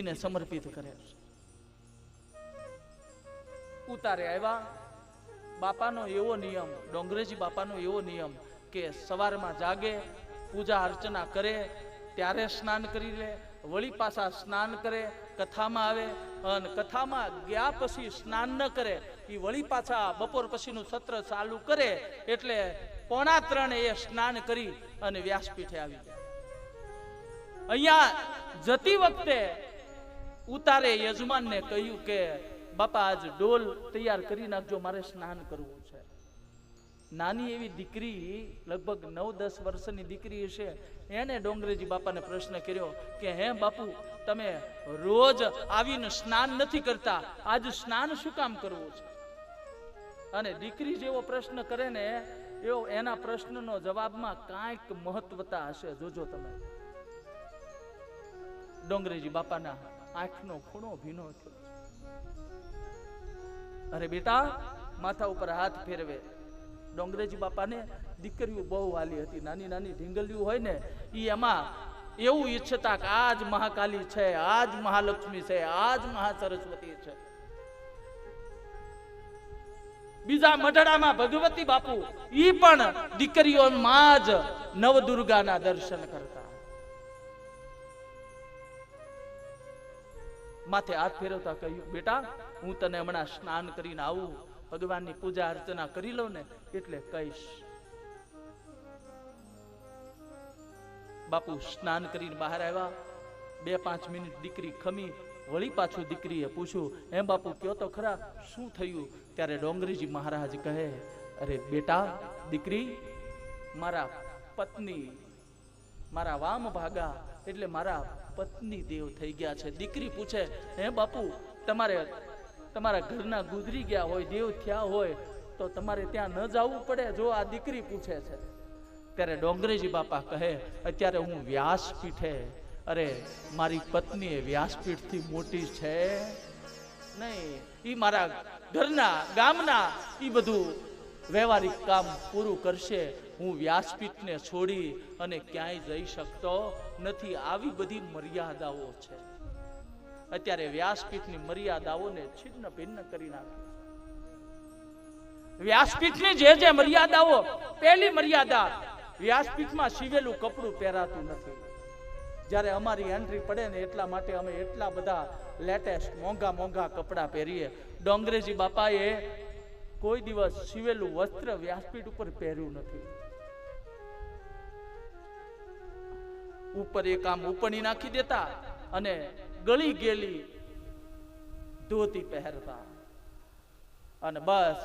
ને સમર્પિત કરે ઉતારે આવ્યા. બાપાનો એવો નિયમ, ડોંગરેજી બાપાનો એવો નિયમ કે સવારમાં જાગે, પૂજા અર્ચના કરે, ત્યારે સ્નાન કરી લે, વળી પાછા સ્નાન કરે, કથામાં આવે, અને કથામાં ગયા પછી સ્નાન ન કરે એ વળી પાછા બપોર પછીનું સત્ર ચાલુ કરે, એટલે પોણા ત્રણે એ સ્નાન કરી અને વ્યાસપીઠે આવી જાય અહીંયા જતી વખતે ઉતારે યજમાનને કહ્યું કે, બાપા, આજ ડોલ તૈયાર કરી નાખજો, મારે સ્નાન કરવું છે. નાની એવી દીકરી, લગભગ નવ દસ વર્ષની દીકરી હશે, એને ડોંગરેજી બાપાને પ્રશ્ન કર્યો કે, હે બાપુ, તમે રોજ આવીને સ્નાન નથી કરતા, આજ સ્નાન શું કામ કરવું છે? અને દીકરી જેવો પ્રશ્ન કરે ને, એવો એના પ્રશ્નનો જવાબમાં કાંઈક મહત્વતા હશે. જોજો તમે. ડોંગરેજી બાપાના આંખનો ખૂણો ભીનો થયો. અરે બેટા, માથા ઉપર હાથ ફેરવે. ડોંગરેજી બાપાને દીકરીઓ બહુ વાલી હતી, નાની નાની ઢીંગલીઓ હોય ને એ એમાં એવું ઈચ્છતા કે આજ મહાકાલી છે, આજ મહાલક્ષ્મી છે, આજ મહાસરસ્વતી છે. બીજા મઢડામાં ભગવતી બાપુ, ઈ પણ દીકરીઓમાં જ નવદુર્ગાના દર્શન કરતા. માથે હાથ ફેરવતા કહ્યું, બેટા, હું તને હમણાં સ્નાન કરીને આવું, ભગવાનની પૂજા અર્ચના કરી લઉં ને એટલે કહીશ. બાપુ સ્નાન કરીને બહાર આવ્યા. બે પાંચ મિનિટ દીકરી ખમી, વળી પાછું દીકરીએ પૂછ્યું એમ બાપુ, કયો તો ખરા? શું થયું? ત્યારે ડોંગરીજી મહારાજ કહે, અરે બેટા, દીકરી, મારા પત્ની મારા વામ ભાગા એટલે મારા પત્ની દેવ થઈ ગયા છે. દીકરી પૂછે, હે બાપુ, તમારે, તમારા ઘરના ગુજરી ગયા હોય, દેવ થયા હોય, તો તમારે ત્યાં ન જવું પડે? જો આ દીકરી પૂછે છે. ત્યારે ડોંગરેજી બાપા કહે, અત્યારે હું વ્યાસપીઠે, અરે, મારી પત્ની એ વ્યાસપીઠથી મોટી છે. નહીં એ મારા ઘરના ગામના એ બધું વ્યવહારિક કામ પૂરું કરશે. હું વ્યાસપીઠને છોડી અને ક્યાંય જઈ શકતો નથી. આવી બધી મર્યાદાઓ છે. અત્યારે વ્યાસપીઠની મર્યાદાઓને છિન્ન ભિન્ન કરી નાખી વ્યાસપીઠની જે જે મર્યાદાઓ, પહેલી મર્યાદા, વ્યાસપીઠમાં સીવેલું કપડું પહેરાતું નથી. જ્યારે અમારી એન્ટ્રી પડે ને એટલા માટે અમે એટલા બધા લેટેસ્ટ મોંઘા મોંઘા કપડાં પહેરીએ. ડોંગરેજી બાપાએ કોઈ દિવસ સીવેલું વસ્ત્ર વ્યાસપીઠ ઉપર પહેર્યું નથી. ઉપર એક આમ ઉપણી નાખી દેતા અને ગળી ગેલી ધોતી પહેરતા. અને બસ,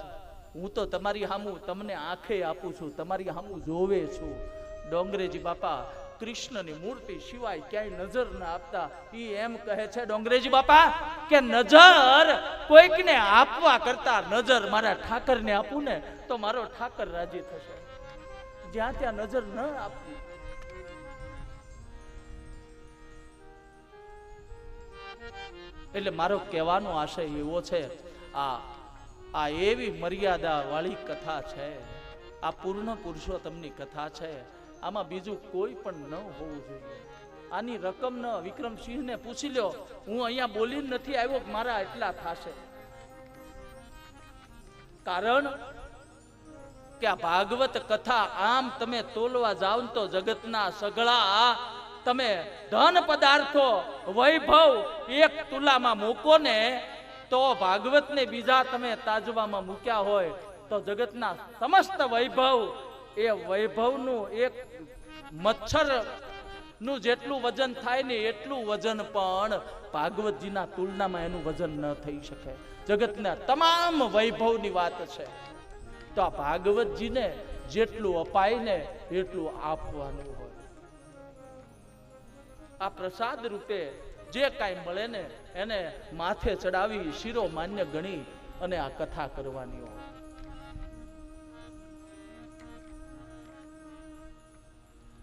હું તો તમારી હામું તમને આંખે આપું છું, તમારી હામું જોવે છું. ડોંગરેજી બાપા, કૃષ્ણની મૂર્તિ સિવાય ક્યાંય નજર ના આપતા. ઈ એમ કહે છે, ડોંગરેજી બાપા, કે નજર કોઈકને આપવા કરતા નજર મારા ઠાકરને આપું ને, તો મારો ઠાકર રાજી થશે. જ્યાં ત્યાં નજર ન આપવી એટલે મારો કહેવાનો આશય એવો છે, આ આ એવી મર્યાદા વાળી કથા છે, આ પૂર્ણ પુરુષોત્તમની કથા છે, આમાં બીજું કોઈ પણ ન હોવું જોઈએ. આની રકમ ન વિક્રમસિંહને પૂછી લ્યો, હું અહીંયા બોલીને નથી આવ્યો મારા એટલા થાશે. કારણ કે આ ભાગવત કથા આમ તમે તોલવા જાવ તો જગતના સગળા તમે ધન પદાર્થો વૈભવ એક તુલામાં મૂકો ને, તો ભાગવતને બીજા તમે તાજવામાં મૂક્યા હોય, તો જગતના સમસ્ત વૈભવ, એ વૈભવનું એક મચ્છરનું જેટલું વજન થાય ને એટલું વજન પણ ભાગવતજીના તુલનામાં એનું વજન ન થઈ શકે. જગતના તમામ વૈભવની વાત છે. તો આ ભાગવતજીને જેટલું અપાય ને એટલું આપવાનું હોય. આ પ્રસાદ રૂપે જે કાંઈ મળે ને એને માથે ચડાવી શિરો માન્ય ગણી અને આ કથા કરવાની હોય.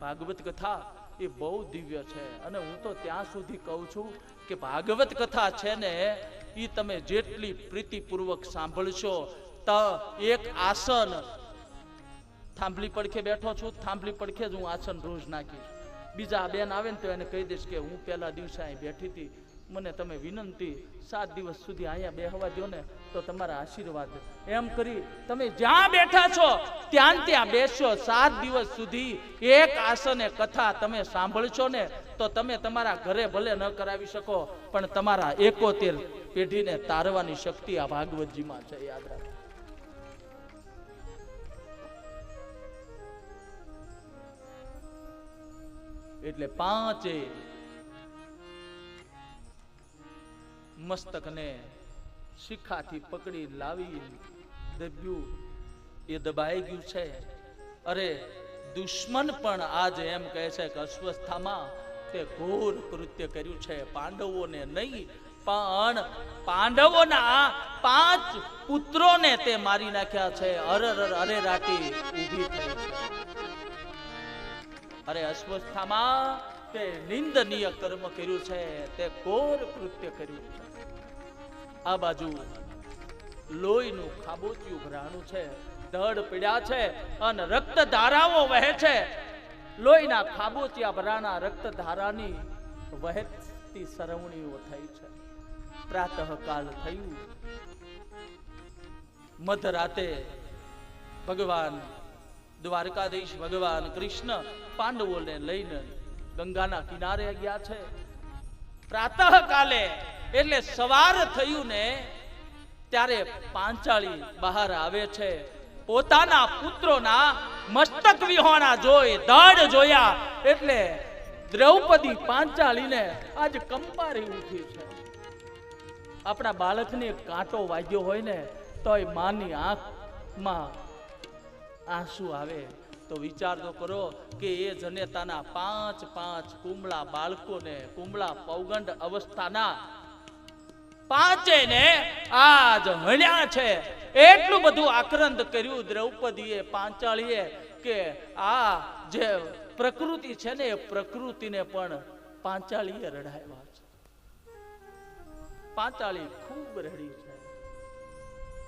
ભાગવત કથા એ બહુ દિવ્ય છે અને હું તો ત્યાં સુધી કહું છું કે ભાગવત કથા છે ને એ તમે જેટલી પ્રીતિપૂર્વક સાંભળશો તો એક આસન. થાંભલી પડખે બેઠો છું, થાંભલી પડખે જ હું આસન રોજ નાખીશ. બીજા બેન આવે ને તો એને કહી દઈશ કે હું પહેલા દિવસે અહીં બેઠી હતી. મને તમે વિનંતી, સાત દિવસ સુધી અહીંયા બેહવા દો ને તો તમારા આશીર્વાદ. એમ કરી તમે જ્યાં બેઠા છો ત્યાં ત્યાં બેસો સાત દિવસ સુધી એક આસને કથા તમે સાંભળશો ને તો તમે તમારા ઘરે ભલે ન કરાવી શકો, પણ તમારા એકોતેર પેઢીને તારવાની શક્તિ આ ભાગવતજીમાં છે, યાદ રાખો એટલે પાંચે મસ્તકને શિખાથી પકડી લાવી દબ્યું. એ દબાઈ ગયું છે. અરે, દુશ્મન પણ આજે એમ કહે છે કે અસ્વસ્થામાં તે ઘોર કૃત્ય કર્યું છે. પાંડવોને નહીં, પણ પાંડવોના પાંચ પુત્રોને તે મારી નાખ્યા છે. અરર અરે રાટી ઊભી થઈ. છે અરે અસ્વસ્થામાં તે નિંદનીય કર્મ કર્યું છે, તે કોર કૃત્ય કર્યું છે. આ બાજુ લોહીનું ખાબોચિયું ભરાણું છે, ધડ પીડ્યા છે અને રક્ત ધારાઓ વહે છે. લોહીના ખાબોચિયા ભરાણા રક્ત ધારાની વહેતી સરવણીઓ થઈ છે. પ્રાતઃકાલ થયું. મધરાતે ભગવાન દ્વારકાધીશ ભગવાન કૃષ્ણ પાંડવોને લઈને ગંગાના કિનારે ગયા છે. પ્રાતઃ કાલે, એટલે સવાર થયું ને, ત્યારે પાંચાળી બહાર આવે છે. પોતાના પુત્રોના મસ્તક વિહોણા જોઈ ધડ જોયા, એટલે દ્રૌપદી પાંચાળીને આજ કંપારી ઉઠી છે. આપણા બાળકને કાંટો વાગ્યો હોય ને, તોય માની આંખમાં આંસુ આવે. તો વિચાર તો કરો કે એ જનેતાના પાંચ પાંચ કુમળા બાળકોને કુમળા પૌગંડ અવસ્થાના પાંચે ને આજ હણ્યા છે. એટલું બધું આક્રંદ કર્યું દ્રૌપદીએ, પાંચાળીએ કે આ જે પ્રકૃતિ છે ને એ પ્રકૃતિને પણ પાંચાળીએ રડાવ્યા છે. પાંચાળી ખૂબ રડી છે.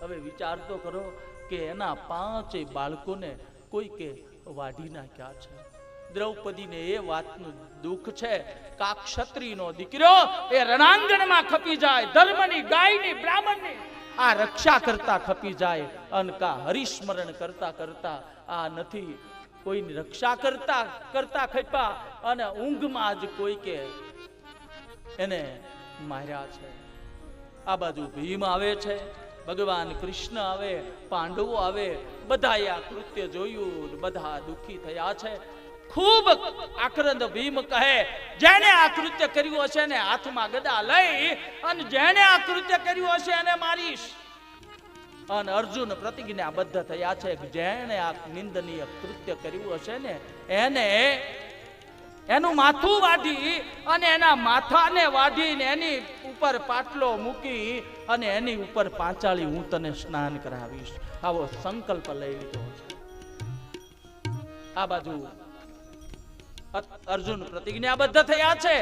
હવે વિચાર તો કરો કે એના પાંચે બાળકોને કોઈ કે વાઢી નાખ્યા છે. દ્રૌપદીને એ વાતનું દુઃખ છે કા ક્ષત્રિયનો દીકરો એ રણાંગણમાં ખપી જાય, ધર્મની ગાયની, બ્રાહ્મણની. આ રક્ષા કરતા ખપી જાય, અનકા હરિસ્મરણ કરતા કરતા આ નથી. કોઈની રક્ષા કરતા કરતા ખપ્યા અને ઊંઘમાં જ કોઈ કે એને માર્યા છે. આ બાજુ ભીમ આવે છે. ભગવાન કૃષ્ણ આવે, પાંડવો આવે, બધાએ આ કૃત્ય જોયું બધા દુખી થયા છે. ખૂબ આક્રંદ ભીમ કહે જેને આ કૃત્ય કર્યું હશે ને હાથમાં ગદા લઈ અને જેને આ કૃત્ય કર્યું હશે એને મારીશ. અને અર્જુન પ્રતિજ્ઞાબદ્ધ થયા છે જેને આ નિંદનીય કૃત્ય કર્યું હશે ને, એને એનું માથું વાઢી અને એના માથાને વાઢીને એની ઉપર પાટલો મૂકી અને એની ઉપર પાંચાળી હું તને સ્નાન કરાવીશ. આવો સંકલ્પ લઈ લીધો આ બાજુ અર્જુન પ્રતિજ્ઞાબદ્ધ થયા છે.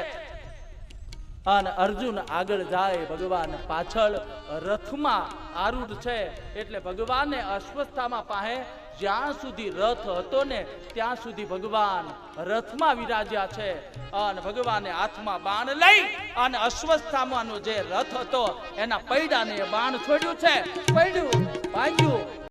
અને અર્જુન આગળ જાય, ભગવાન પાછળ રથમાં આરૂઢ છે. એટલે ભગવાનને અસ્વસ્થામાં પાસે જ્યાં સુધી રથ હતો ને, ત્યાં સુધી ભગવાન રથમાં વિરાજ્યા છે. અને ભગવાને હાથમાં બાણ લઈ અને અસ્વસ્થામાંનો જે રથ હતો, એના પૈડાને એ બાણ છોડ્યું છે. પૈડ્યું ભાગ્યું